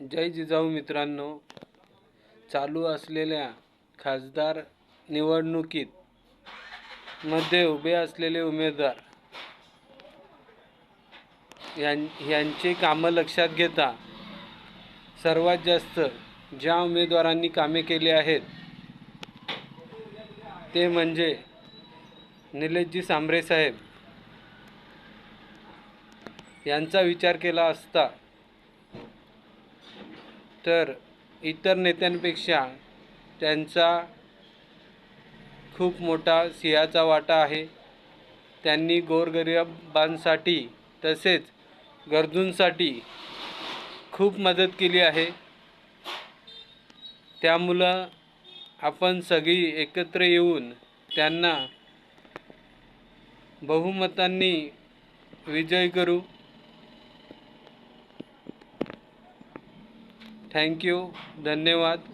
जय जिजाऊ मित्रांनो चालू असलेल्या खासदार निवडणुकीत मध्ये उभे असलेले उमेदवार यां यांची कामं लक्षात घेता सर्वात जास्त ज्या उमेदवारांनी कामे केली आहेत ते म्हणजे निलेशजी सांबरे साहेब. यांचा विचार केला असता तर इतर नेत्यांपेक्षा त्यांचा खूप मोठा सिंहाचा वाटा आहे. त्यांनी गोरगरिबांसाठी तसेच गरजूंसाठी खूप मदत केली आहे. त्यामुळं आपण सगळी एकत्र येऊन त्यांना बहुमतांनी विजय करू. थँक्यू धन्यवाद.